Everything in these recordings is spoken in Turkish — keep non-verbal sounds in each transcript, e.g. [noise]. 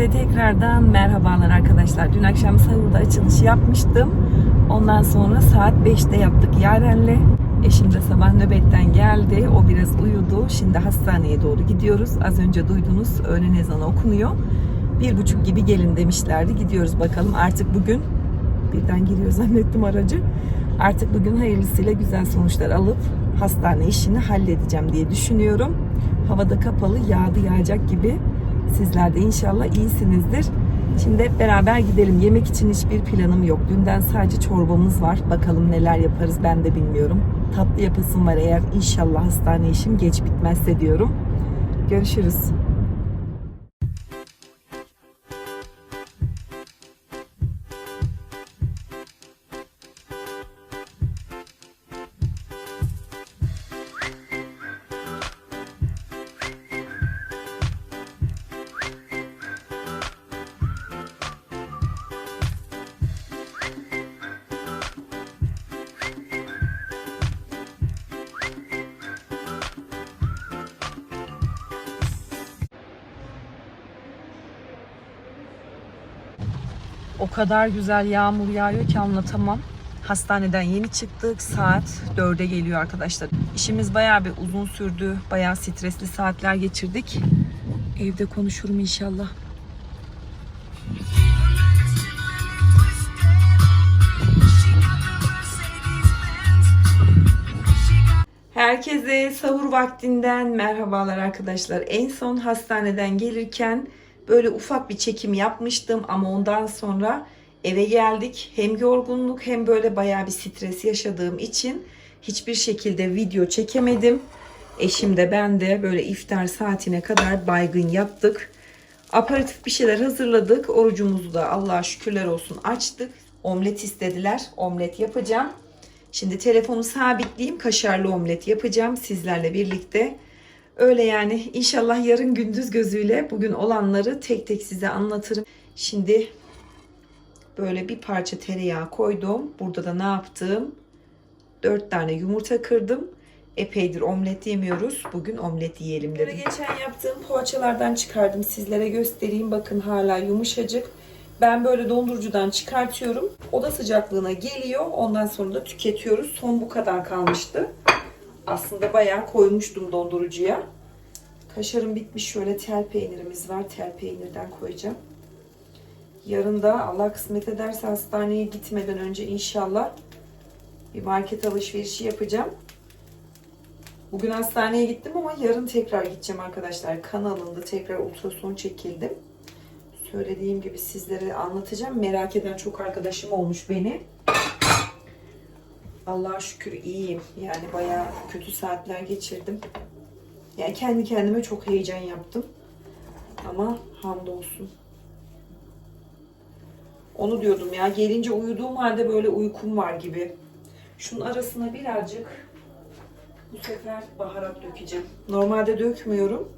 Herkese tekrardan merhabalar arkadaşlar. Dün akşam sahurda açılış yapmıştım. Ondan sonra saat 5'te yaptık Yaren'le. Eşim de sabah nöbetten geldi. O biraz uyudu. Şimdi hastaneye doğru gidiyoruz. Az önce duydunuz öğlen ezanı okunuyor. Bir buçuk gibi gelin demişlerdi. Gidiyoruz bakalım artık bugün. Birden giriyor zannettim aracı. Artık bugün hayırlısıyla güzel sonuçlar alıp hastane işini halledeceğim diye düşünüyorum. Havada kapalı yağdı yağacak gibi. Sizler de inşallah iyisinizdir. Şimdi hep beraber gidelim. Yemek için hiçbir planım yok. Dünden sadece çorbamız var. Bakalım neler yaparız ben de bilmiyorum. Tatlı yapasım var eğer inşallah hastane işim geç bitmezse diyorum. Görüşürüz. O kadar güzel yağmur yağıyor ki anlatamam. Hastaneden yeni çıktık. Saat 4'e geliyor arkadaşlar. İşimiz bayağı bir uzun sürdü. Bayağı stresli saatler geçirdik. Evde konuşurum inşallah. Herkese sahur vaktinden merhabalar arkadaşlar. En son hastaneden gelirken böyle ufak bir çekim yapmıştım ama ondan sonra eve geldik. Hem yorgunluk hem böyle bayağı bir stres yaşadığım için hiçbir şekilde video çekemedim. Eşim de ben de böyle iftar saatine kadar baygın yaptık. Aparatif bir şeyler hazırladık. Orucumuzu da Allah'a şükürler olsun açtık. Omlet istediler. Omlet yapacağım. Şimdi telefonu sabitleyeyim. Kaşarlı omlet yapacağım sizlerle birlikte. Öyle yani inşallah yarın gündüz gözüyle bugün olanları tek tek size anlatırım. Şimdi böyle bir parça tereyağı koydum. Burada da ne yaptım? 4 tane yumurta kırdım. Epeydir omlet yemiyoruz. Bugün omlet yiyelim dedim. Böyle geçen yaptığım poğaçalardan çıkardım. Sizlere göstereyim. Bakın hala yumuşacık. Ben böyle dondurucudan çıkartıyorum. Oda sıcaklığına geliyor. Ondan sonra da tüketiyoruz. Son bu kadar kalmıştı. Aslında bayağı koymuştum dondurucuya. Kaşarım bitmiş. Şöyle tel peynirimiz var. Tel peynirden koyacağım. Yarın da Allah kısmet ederse hastaneye gitmeden önce inşallah bir market alışverişi yapacağım. Bugün hastaneye gittim ama yarın tekrar gideceğim arkadaşlar. Kan alındı. Tekrar ultrason çekildim. Söylediğim gibi sizlere anlatacağım. Merak eden çok arkadaşım olmuş beni. Allah'a şükür iyiyim. Yani bayağı kötü saatler geçirdim. Yani kendi kendime çok heyecan yaptım. Ama hamdolsun. Onu diyordum ya. Gelince uyuduğum halde böyle uykum var gibi. Şunun arasına birazcık bu sefer baharat dökeceğim. Normalde dökmüyorum.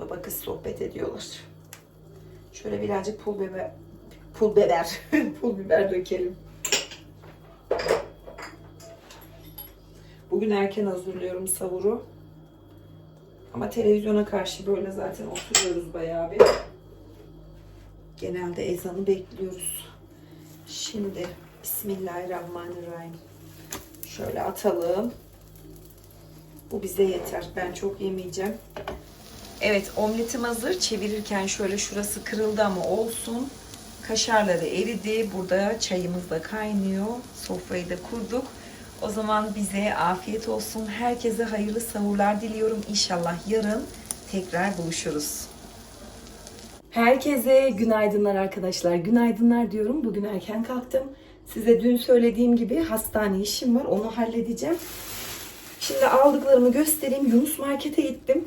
Baba kız sohbet ediyorlar. Şöyle birazcık pul biber, pul biber, [laughs] pul biber dökelim. Bugün erken hazırlıyorum savuru. Ama televizyona karşı böyle zaten oturuyoruz bayağı bir. Genelde ezanı bekliyoruz. Şimdi Bismillahirrahmanirrahim. Şöyle atalım. Bu bize yeter. Ben çok yemeyeceğim. Evet omletim hazır. Çevirirken şöyle şurası kırıldı ama olsun. Kaşarları eridi. Burada çayımız da kaynıyor. Sofrayı da kurduk. O zaman bize afiyet olsun. Herkese hayırlı sahurlar diliyorum. İnşallah yarın tekrar buluşuruz. Herkese günaydınlar arkadaşlar. Günaydınlar diyorum. Bugün erken kalktım. Size dün söylediğim gibi hastane işim var. Onu halledeceğim. Şimdi aldıklarımı göstereyim. Yunus Market'e gittim.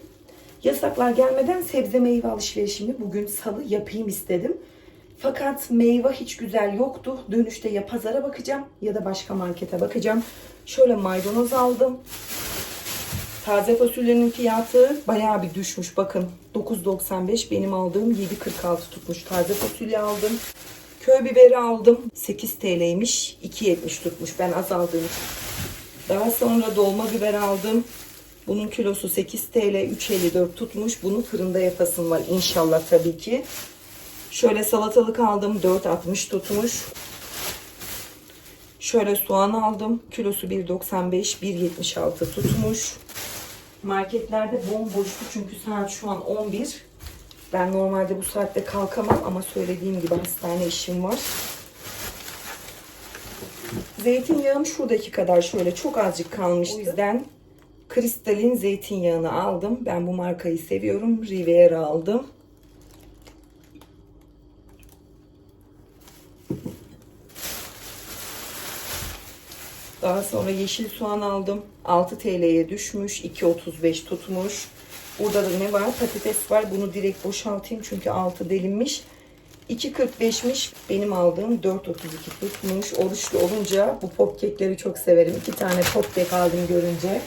Yasaklar gelmeden sebze meyve alışverişimi bugün salı yapayım istedim. Fakat meyve hiç güzel yoktu. Dönüşte ya pazara bakacağım ya da başka markete bakacağım. Şöyle maydanoz aldım. Taze fasulyenin fiyatı bayağı bir düşmüş. Bakın 9.95 benim aldığım 7.46 tutmuş. Taze fasulye aldım. Köy biberi aldım. 8 TL'ymiş. 2.70 tutmuş ben az aldığım için. Daha sonra dolma biber aldım. Bunun kilosu 8 TL 3.54 tutmuş. Bunu fırında yapasın var inşallah tabii ki. Şöyle salatalık aldım 4.60 tutmuş. Şöyle soğan aldım. Kilosu 1.95 1.76 tutmuş. Marketlerde bomboştu çünkü saat şu an 11. Ben normalde bu saatte kalkamam ama söylediğim gibi hastane işim var. Zeytinyağım şuradaki kadar şöyle çok azıcık kalmıştı. O yüzden kristalin zeytinyağını aldım. Ben bu markayı seviyorum. Riviera aldım. Daha sonra yeşil soğan aldım. 6 TL'ye düşmüş. 2.35 tutmuş. Burada da ne var? Patates var. Bunu direkt boşaltayım çünkü altı delinmiş. 2.45'miş. Benim aldığım 4.32 tutmuş. Oruçlu olunca bu pop kekleri çok severim. İki tane pop kek aldım görünce.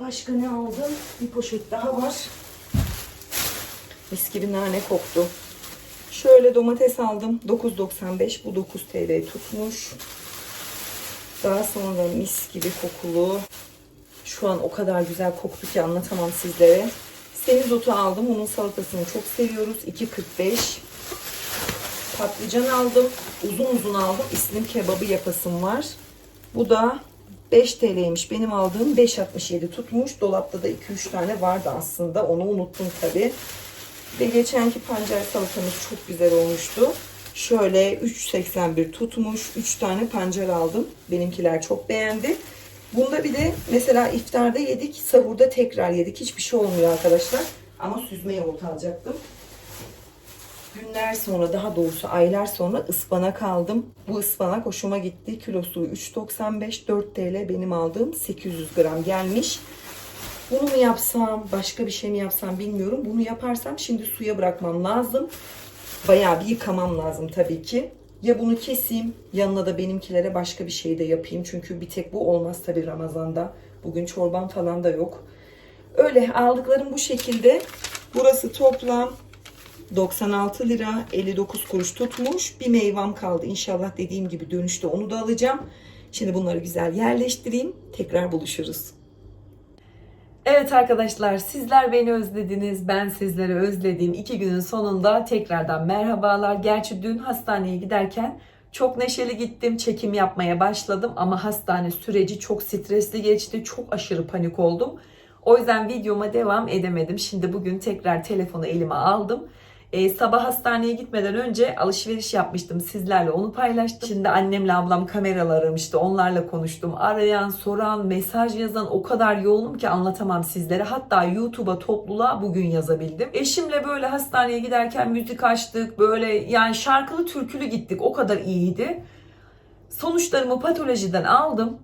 Başka ne aldım? Bir poşet daha var. Mis gibi nane koktu. Şöyle domates aldım. 9.95. Bu 9 TL tutmuş. Daha sonra mis gibi kokulu. Şu an o kadar güzel koktu ki anlatamam sizlere. Semizotu aldım. Onun salatasını çok seviyoruz. 2.45. Patlıcan aldım. Uzun uzun aldım. İslim kebabı yapasım var. Bu da 5 TL'ymiş. Benim aldığım 5.67 tutmuş. Dolapta da 2-3 tane vardı aslında. Onu unuttum tabii. Ve geçenki pancar salatamız çok güzel olmuştu. Şöyle 3.81 tutmuş. 3 tane pancar aldım. Benimkiler çok beğendi. Bunda bir de mesela iftarda yedik, sahurda tekrar yedik. Hiçbir şey olmuyor arkadaşlar. Ama süzme yoğurt alacaktım. Günler sonra daha doğrusu aylar sonra ıspanak aldım. Bu ıspanak hoşuma gitti. Kilosu 3.95 4 TL benim aldığım 800 gram gelmiş. Bunu mu yapsam başka bir şey mi yapsam bilmiyorum. Bunu yaparsam şimdi suya bırakmam lazım. Bayağı bir yıkamam lazım tabii ki. Ya bunu keseyim yanına da benimkilere başka bir şey de yapayım. Çünkü bir tek bu olmaz tabii Ramazan'da. Bugün çorban falan da yok. Öyle aldıklarım bu şekilde. Burası toplam 96 lira 59 kuruş tutmuş. Bir meyvam kaldı. İnşallah dediğim gibi dönüşte onu da alacağım. Şimdi bunları güzel yerleştireyim. Tekrar buluşuruz. Evet arkadaşlar sizler beni özlediniz. Ben sizleri özlediğim iki günün sonunda tekrardan merhabalar. Gerçi dün hastaneye giderken çok neşeli gittim. Çekim yapmaya başladım ama hastane süreci çok stresli geçti. Çok aşırı panik oldum. O yüzden videoma devam edemedim. Şimdi bugün tekrar telefonu elime aldım. Ee, sabah hastaneye gitmeden önce alışveriş yapmıştım sizlerle onu paylaştım. Şimdi annemle ablam kameralar aramıştı onlarla konuştum. Arayan, soran, mesaj yazan o kadar yoğunum ki anlatamam sizlere. Hatta YouTube'a topluluğa bugün yazabildim. Eşimle böyle hastaneye giderken müzik açtık böyle yani şarkılı türkülü gittik o kadar iyiydi. Sonuçlarımı patolojiden aldım.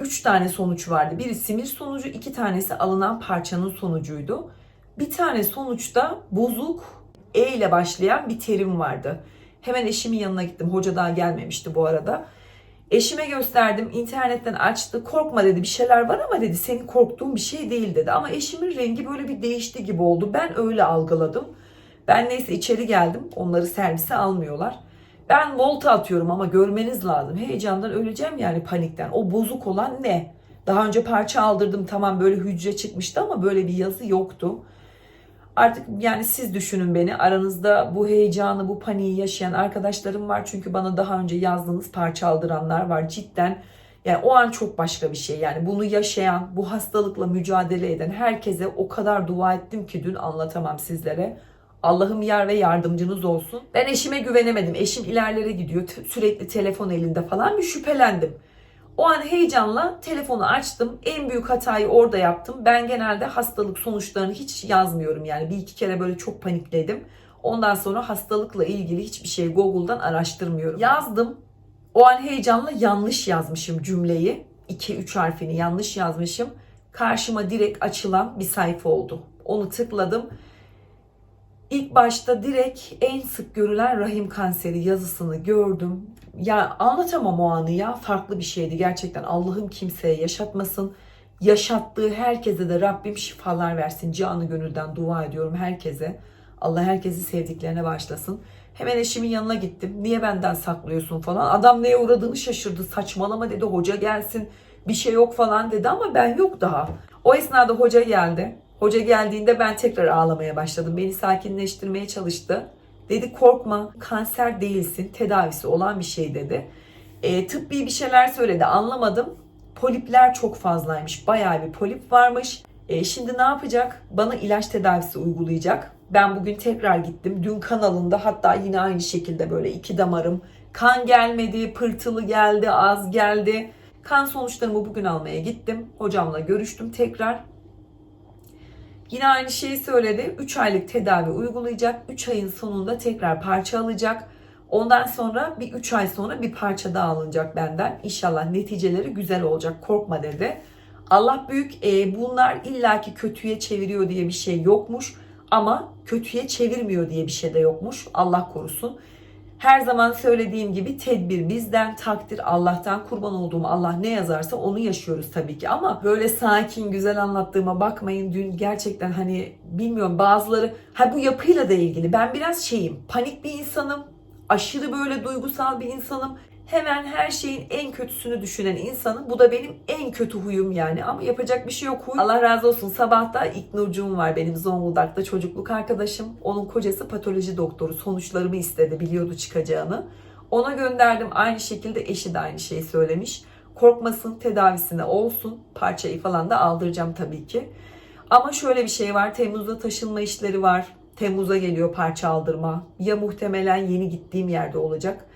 3 tane sonuç vardı. Biri simir sonucu, iki tanesi alınan parçanın sonucuydu. Bir tane sonuçta bozuk e ile başlayan bir terim vardı. Hemen eşimin yanına gittim. Hoca daha gelmemişti bu arada. Eşime gösterdim. internetten açtı. Korkma dedi bir şeyler var ama dedi senin korktuğun bir şey değil dedi. Ama eşimin rengi böyle bir değişti gibi oldu. Ben öyle algıladım. Ben neyse içeri geldim. Onları servise almıyorlar. Ben volta atıyorum ama görmeniz lazım. Heyecandan öleceğim yani panikten. O bozuk olan ne? Daha önce parça aldırdım tamam böyle hücre çıkmıştı ama böyle bir yazı yoktu. Artık yani siz düşünün beni. Aranızda bu heyecanı, bu paniği yaşayan arkadaşlarım var. Çünkü bana daha önce yazdığınız parça aldıranlar var. Cidden yani o an çok başka bir şey. Yani bunu yaşayan, bu hastalıkla mücadele eden herkese o kadar dua ettim ki dün anlatamam sizlere. Allah'ım yar ve yardımcınız olsun. Ben eşime güvenemedim. Eşim ilerlere gidiyor. Sürekli telefon elinde falan bir şüphelendim. O an heyecanla telefonu açtım. En büyük hatayı orada yaptım. Ben genelde hastalık sonuçlarını hiç yazmıyorum. Yani bir iki kere böyle çok panikledim. Ondan sonra hastalıkla ilgili hiçbir şey Google'dan araştırmıyorum. Yazdım. O an heyecanla yanlış yazmışım cümleyi. 2-3 harfini yanlış yazmışım. Karşıma direkt açılan bir sayfa oldu. Onu tıkladım. İlk başta direkt en sık görülen rahim kanseri yazısını gördüm. Ya anlatamam o anı ya. Farklı bir şeydi gerçekten. Allah'ım kimseye yaşatmasın. Yaşattığı herkese de Rabbim şifalar versin. Canı gönülden dua ediyorum herkese. Allah herkesi sevdiklerine başlasın. Hemen eşimin yanına gittim. Niye benden saklıyorsun falan. Adam neye uğradığını şaşırdı. Saçmalama dedi. Hoca gelsin. Bir şey yok falan dedi ama ben yok daha. O esnada hoca geldi. Hoca geldiğinde ben tekrar ağlamaya başladım. Beni sakinleştirmeye çalıştı. Dedi korkma kanser değilsin tedavisi olan bir şey dedi. E, tıbbi bir şeyler söyledi anlamadım. Polipler çok fazlaymış. Bayağı bir polip varmış. E, şimdi ne yapacak? Bana ilaç tedavisi uygulayacak. Ben bugün tekrar gittim. Dün kanalında hatta yine aynı şekilde böyle iki damarım kan gelmedi, pırtılı geldi, az geldi. Kan sonuçlarımı bugün almaya gittim. Hocamla görüştüm tekrar. Yine aynı şeyi söyledi. 3 aylık tedavi uygulayacak. 3 ayın sonunda tekrar parça alacak. Ondan sonra bir 3 ay sonra bir parça daha alınacak benden. İnşallah neticeleri güzel olacak. Korkma dedi. Allah büyük. E, bunlar illaki kötüye çeviriyor diye bir şey yokmuş. Ama kötüye çevirmiyor diye bir şey de yokmuş. Allah korusun. Her zaman söylediğim gibi tedbir bizden, takdir Allah'tan kurban olduğum Allah ne yazarsa onu yaşıyoruz tabii ki. Ama böyle sakin, güzel anlattığıma bakmayın. Dün gerçekten hani bilmiyorum bazıları ha bu yapıyla da ilgili. Ben biraz şeyim, panik bir insanım. Aşırı böyle duygusal bir insanım. Hemen her şeyin en kötüsünü düşünen insanım. Bu da benim en kötü huyum yani. Ama yapacak bir şey yok huy. Allah razı olsun. Sabahta İknurcuğum var benim Zonguldak'ta çocukluk arkadaşım. Onun kocası patoloji doktoru. Sonuçlarımı istedi. Biliyordu çıkacağını. Ona gönderdim. Aynı şekilde eşi de aynı şeyi söylemiş. Korkmasın tedavisine olsun. Parçayı falan da aldıracağım tabii ki. Ama şöyle bir şey var. Temmuz'da taşınma işleri var. Temmuz'a geliyor parça aldırma. Ya muhtemelen yeni gittiğim yerde olacak.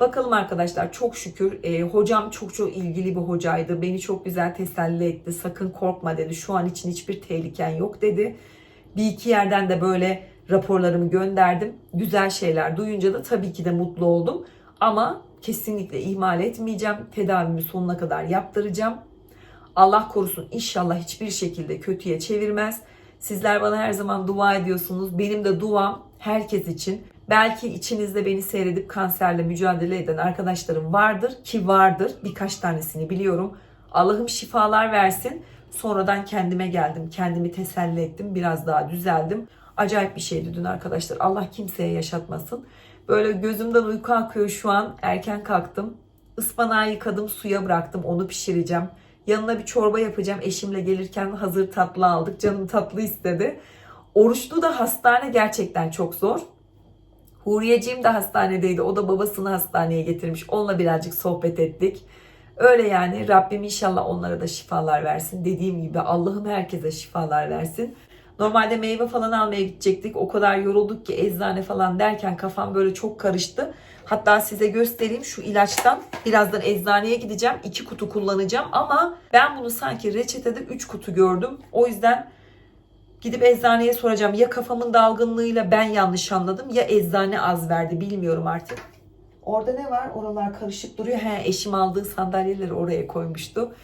Bakalım arkadaşlar çok şükür e, hocam çok çok ilgili bir hocaydı. Beni çok güzel teselli etti. Sakın korkma dedi. Şu an için hiçbir tehliken yok dedi. Bir iki yerden de böyle raporlarımı gönderdim. Güzel şeyler duyunca da tabii ki de mutlu oldum. Ama kesinlikle ihmal etmeyeceğim. Tedavimi sonuna kadar yaptıracağım. Allah korusun inşallah hiçbir şekilde kötüye çevirmez. Sizler bana her zaman dua ediyorsunuz. Benim de duam herkes için. Belki içinizde beni seyredip kanserle mücadele eden arkadaşlarım vardır ki vardır. Birkaç tanesini biliyorum. Allah'ım şifalar versin. Sonradan kendime geldim. Kendimi teselli ettim. Biraz daha düzeldim. Acayip bir şeydi dün arkadaşlar. Allah kimseye yaşatmasın. Böyle gözümden uyku akıyor şu an. Erken kalktım. Ispanağı yıkadım, suya bıraktım. Onu pişireceğim. Yanına bir çorba yapacağım. Eşimle gelirken hazır tatlı aldık. Canım tatlı istedi. Oruçlu da hastane gerçekten çok zor. Huriyeciğim de hastanedeydi. O da babasını hastaneye getirmiş. Onunla birazcık sohbet ettik. Öyle yani Rabbim inşallah onlara da şifalar versin. Dediğim gibi Allah'ım herkese şifalar versin. Normalde meyve falan almaya gidecektik. O kadar yorulduk ki eczane falan derken kafam böyle çok karıştı. Hatta size göstereyim şu ilaçtan. Birazdan eczaneye gideceğim. iki kutu kullanacağım ama ben bunu sanki reçetede 3 kutu gördüm. O yüzden Gidip eczaneye soracağım. Ya kafamın dalgınlığıyla ben yanlış anladım ya eczane az verdi bilmiyorum artık. Orada ne var? Oralar karışık duruyor. He eşim aldığı sandalyeleri oraya koymuştu.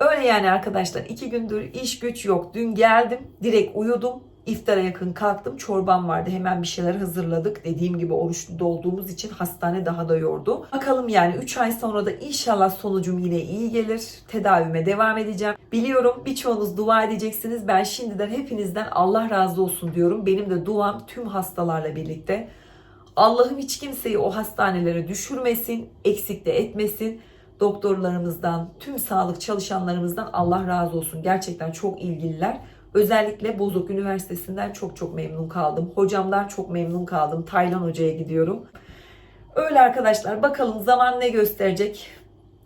Öyle yani arkadaşlar iki gündür iş güç yok. Dün geldim direkt uyudum. İftara yakın kalktım. Çorbam vardı. Hemen bir şeyler hazırladık. Dediğim gibi oruçlu olduğumuz için hastane daha da yordu. Bakalım yani 3 ay sonra da inşallah sonucum yine iyi gelir. Tedavime devam edeceğim. Biliyorum birçoğunuz dua edeceksiniz. Ben şimdiden hepinizden Allah razı olsun diyorum. Benim de duam tüm hastalarla birlikte. Allah'ım hiç kimseyi o hastanelere düşürmesin, eksik de etmesin. Doktorlarımızdan, tüm sağlık çalışanlarımızdan Allah razı olsun. Gerçekten çok ilgililer. Özellikle Bozok Üniversitesi'nden çok çok memnun kaldım. Hocamdan çok memnun kaldım. Taylan Hoca'ya gidiyorum. Öyle arkadaşlar bakalım zaman ne gösterecek.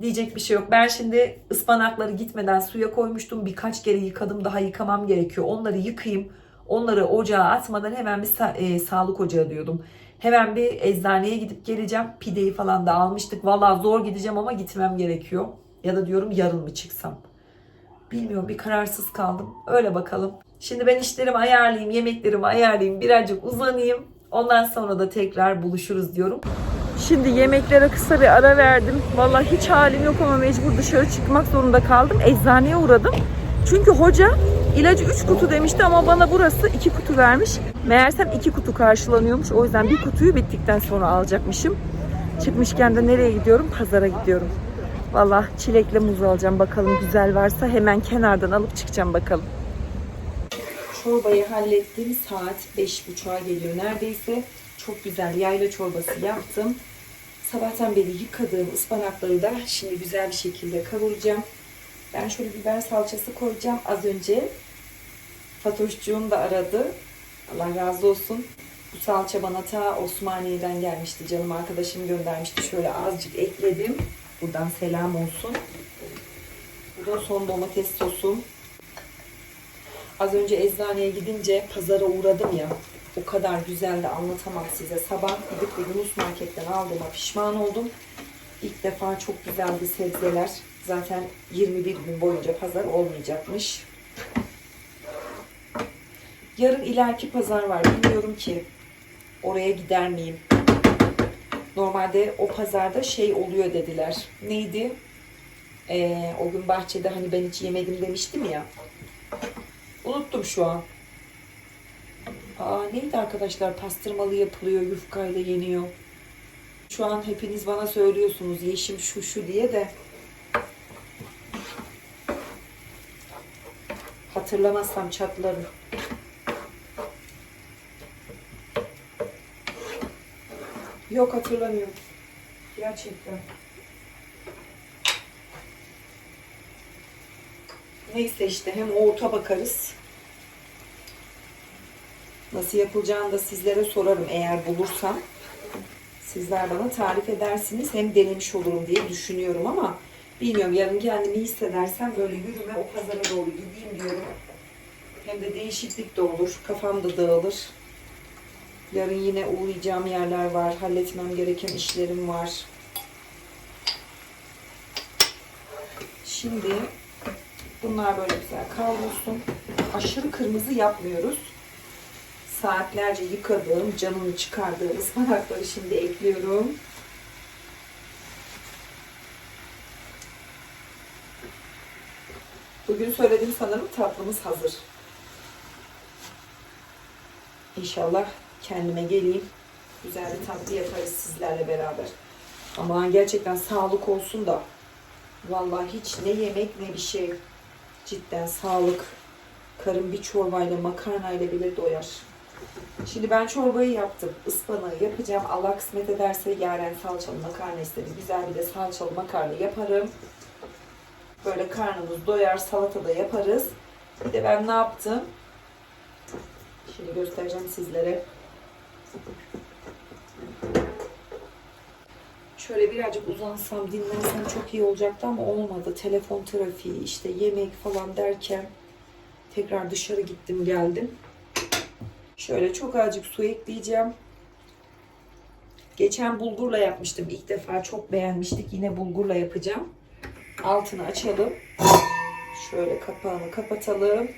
Diyecek bir şey yok. Ben şimdi ıspanakları gitmeden suya koymuştum. Birkaç kere yıkadım. Daha yıkamam gerekiyor. Onları yıkayayım. Onları ocağa atmadan hemen bir sa- e, sağlık ocağı diyordum. Hemen bir eczaneye gidip geleceğim. Pideyi falan da almıştık. Valla zor gideceğim ama gitmem gerekiyor. Ya da diyorum yarın mı çıksam. Bilmiyorum bir kararsız kaldım. Öyle bakalım. Şimdi ben işlerimi ayarlayayım, yemeklerimi ayarlayayım, birazcık uzanayım. Ondan sonra da tekrar buluşuruz diyorum. Şimdi yemeklere kısa bir ara verdim. Vallahi hiç halim yok ama mecbur dışarı çıkmak zorunda kaldım. Eczaneye uğradım. Çünkü hoca ilacı 3 kutu demişti ama bana burası 2 kutu vermiş. Meğersem 2 kutu karşılanıyormuş. O yüzden bir kutuyu bittikten sonra alacakmışım. Çıkmışken de nereye gidiyorum? Pazara gidiyorum. Valla çilekle muz alacağım bakalım güzel varsa hemen kenardan alıp çıkacağım bakalım. Çorbayı hallettim. Saat 5.30'a geliyor neredeyse. Çok güzel yayla çorbası yaptım. Sabahtan beri yıkadığım ıspanakları da şimdi güzel bir şekilde kavuracağım. Ben şöyle biber salçası koyacağım az önce. Fatoşcuğum da aradı. Allah razı olsun. Bu salça bana ta Osmaniye'den gelmişti. Canım arkadaşım göndermişti. Şöyle azıcık ekledim. Buradan selam olsun. Bu son domates sosum. Az önce eczaneye gidince pazara uğradım ya. O kadar güzeldi anlatamam size. Sabah gidip de Yunus Market'ten aldığıma pişman oldum. İlk defa çok güzeldi sebzeler. Zaten 21 gün boyunca pazar olmayacakmış. Yarın ileriki pazar var. Bilmiyorum ki oraya gider miyim? Normalde o pazarda şey oluyor dediler. Neydi? Ee, o gün bahçede hani ben hiç yemedim demiştim ya. Unuttum şu an. Aa neydi arkadaşlar? Pastırmalı yapılıyor, yufkayla yeniyor. Şu an hepiniz bana söylüyorsunuz yeşim şu şu diye de hatırlamazsam çatlarım. Yok hatırlamıyorum. Gerçekten. Neyse işte hem o ota bakarız. Nasıl yapılacağını da sizlere sorarım eğer bulursam. Sizler bana tarif edersiniz. Hem denemiş olurum diye düşünüyorum ama bilmiyorum yarın kendimi hissedersem böyle yürüme o pazara doğru gideyim diyorum. Hem de değişiklik de olur. Kafam da dağılır. Yarın yine uğrayacağım yerler var. Halletmem gereken işlerim var. Şimdi bunlar böyle güzel kavrulsun. Aşırı kırmızı yapmıyoruz. Saatlerce yıkadığım, canını çıkardığım ıspanakları şimdi ekliyorum. Bugün söyledim sanırım tatlımız hazır. İnşallah kendime geleyim. Güzel bir tatlı yaparız sizlerle beraber. Ama gerçekten sağlık olsun da. Vallahi hiç ne yemek ne bir şey. Cidden sağlık. Karın bir çorbayla makarnayla bile doyar. Şimdi ben çorbayı yaptım. Ispanağı yapacağım. Allah kısmet ederse yaren salçalı makarna isteriz. Güzel bir de salçalı makarna yaparım. Böyle karnımız doyar. Salata da yaparız. Bir de ben ne yaptım? Şimdi göstereceğim sizlere. Şöyle birazcık uzansam, dinlensem çok iyi olacaktı ama olmadı. Telefon trafiği, işte yemek falan derken tekrar dışarı gittim geldim. Şöyle çok azıcık su ekleyeceğim. Geçen bulgurla yapmıştım. İlk defa çok beğenmiştik. Yine bulgurla yapacağım. Altını açalım. Şöyle kapağını kapatalım.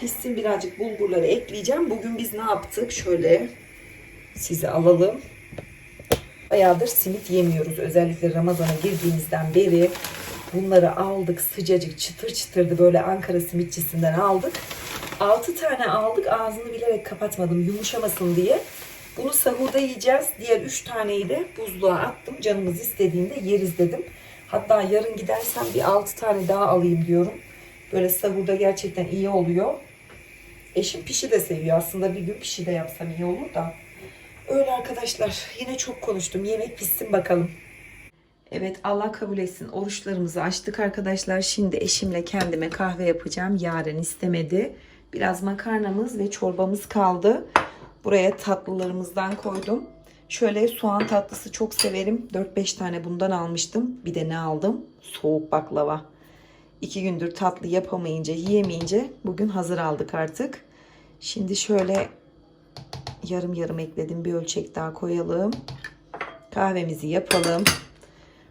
Pişsin birazcık bulgurları ekleyeceğim. Bugün biz ne yaptık? Şöyle sizi alalım. Bayağıdır simit yemiyoruz. Özellikle Ramazan'a girdiğimizden beri bunları aldık. Sıcacık çıtır çıtırdı böyle Ankara simitçisinden aldık. 6 tane aldık. Ağzını bilerek kapatmadım yumuşamasın diye. Bunu sahurda yiyeceğiz. Diğer 3 taneyi de buzluğa attım. Canımız istediğinde yeriz dedim. Hatta yarın gidersem bir 6 tane daha alayım diyorum. Böyle sahurda gerçekten iyi oluyor. Eşim pişi de seviyor. Aslında bir gün pişi de yapsam iyi olur da. Öyle arkadaşlar. Yine çok konuştum. Yemek pişsin bakalım. Evet Allah kabul etsin. Oruçlarımızı açtık arkadaşlar. Şimdi eşimle kendime kahve yapacağım. Yaren istemedi. Biraz makarnamız ve çorbamız kaldı. Buraya tatlılarımızdan koydum. Şöyle soğan tatlısı çok severim. 4-5 tane bundan almıştım. Bir de ne aldım? Soğuk baklava. İki gündür tatlı yapamayınca, yiyemeyince bugün hazır aldık artık. Şimdi şöyle yarım yarım ekledim. Bir ölçek daha koyalım. Kahvemizi yapalım.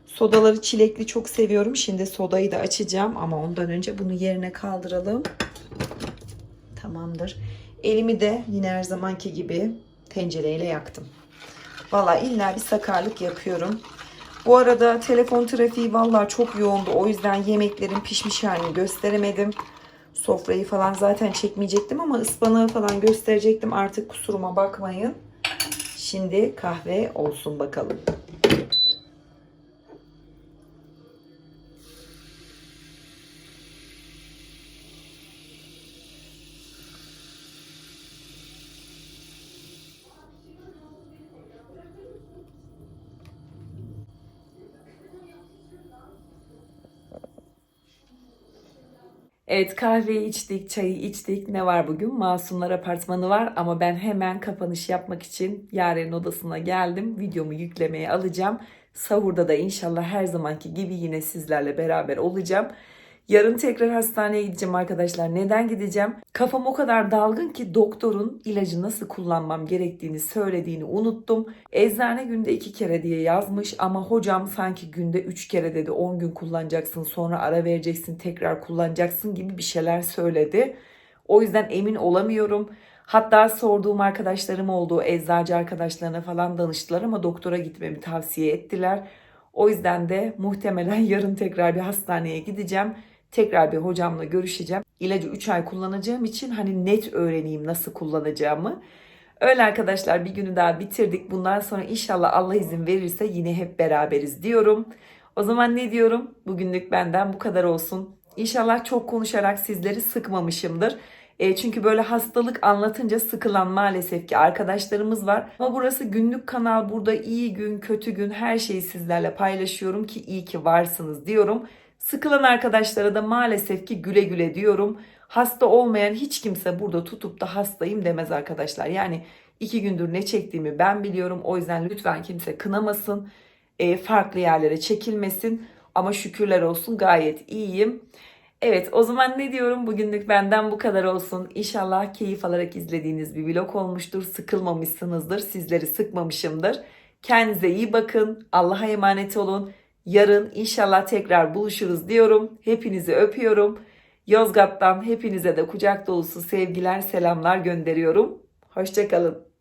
Sodaları çilekli çok seviyorum. Şimdi sodayı da açacağım ama ondan önce bunu yerine kaldıralım. Tamamdır. Elimi de yine her zamanki gibi tencereyle yaktım. Valla illa bir sakarlık yapıyorum. Bu arada telefon trafiği valla çok yoğundu. O yüzden yemeklerin pişmiş halini gösteremedim. Sofrayı falan zaten çekmeyecektim ama ıspanağı falan gösterecektim. Artık kusuruma bakmayın. Şimdi kahve olsun bakalım. Evet kahveyi içtik, çayı içtik. Ne var bugün? Masumlar Apartmanı var ama ben hemen kapanış yapmak için Yaren'in odasına geldim. Videomu yüklemeye alacağım. Sahurda da inşallah her zamanki gibi yine sizlerle beraber olacağım. Yarın tekrar hastaneye gideceğim arkadaşlar. Neden gideceğim? Kafam o kadar dalgın ki doktorun ilacı nasıl kullanmam gerektiğini söylediğini unuttum. Eczane günde iki kere diye yazmış ama hocam sanki günde üç kere dedi. 10 gün kullanacaksın sonra ara vereceksin tekrar kullanacaksın gibi bir şeyler söyledi. O yüzden emin olamıyorum. Hatta sorduğum arkadaşlarım oldu. Eczacı arkadaşlarına falan danıştılar ama doktora gitmemi tavsiye ettiler. O yüzden de muhtemelen [laughs] yarın tekrar bir hastaneye gideceğim. Tekrar bir hocamla görüşeceğim. İlacı 3 ay kullanacağım için hani net öğreneyim nasıl kullanacağımı. Öyle arkadaşlar bir günü daha bitirdik. Bundan sonra inşallah Allah izin verirse yine hep beraberiz diyorum. O zaman ne diyorum? Bugünlük benden bu kadar olsun. İnşallah çok konuşarak sizleri sıkmamışımdır. E, çünkü böyle hastalık anlatınca sıkılan maalesef ki arkadaşlarımız var. Ama burası günlük kanal. Burada iyi gün, kötü gün her şeyi sizlerle paylaşıyorum ki iyi ki varsınız diyorum. Sıkılan arkadaşlara da maalesef ki güle güle diyorum. Hasta olmayan hiç kimse burada tutup da hastayım demez arkadaşlar. Yani iki gündür ne çektiğimi ben biliyorum. O yüzden lütfen kimse kınamasın. E, farklı yerlere çekilmesin. Ama şükürler olsun gayet iyiyim. Evet o zaman ne diyorum bugünlük benden bu kadar olsun. İnşallah keyif alarak izlediğiniz bir vlog olmuştur. Sıkılmamışsınızdır. Sizleri sıkmamışımdır. Kendinize iyi bakın. Allah'a emanet olun. Yarın inşallah tekrar buluşuruz diyorum. Hepinizi öpüyorum. Yozgat'tan hepinize de kucak dolusu sevgiler, selamlar gönderiyorum. Hoşçakalın.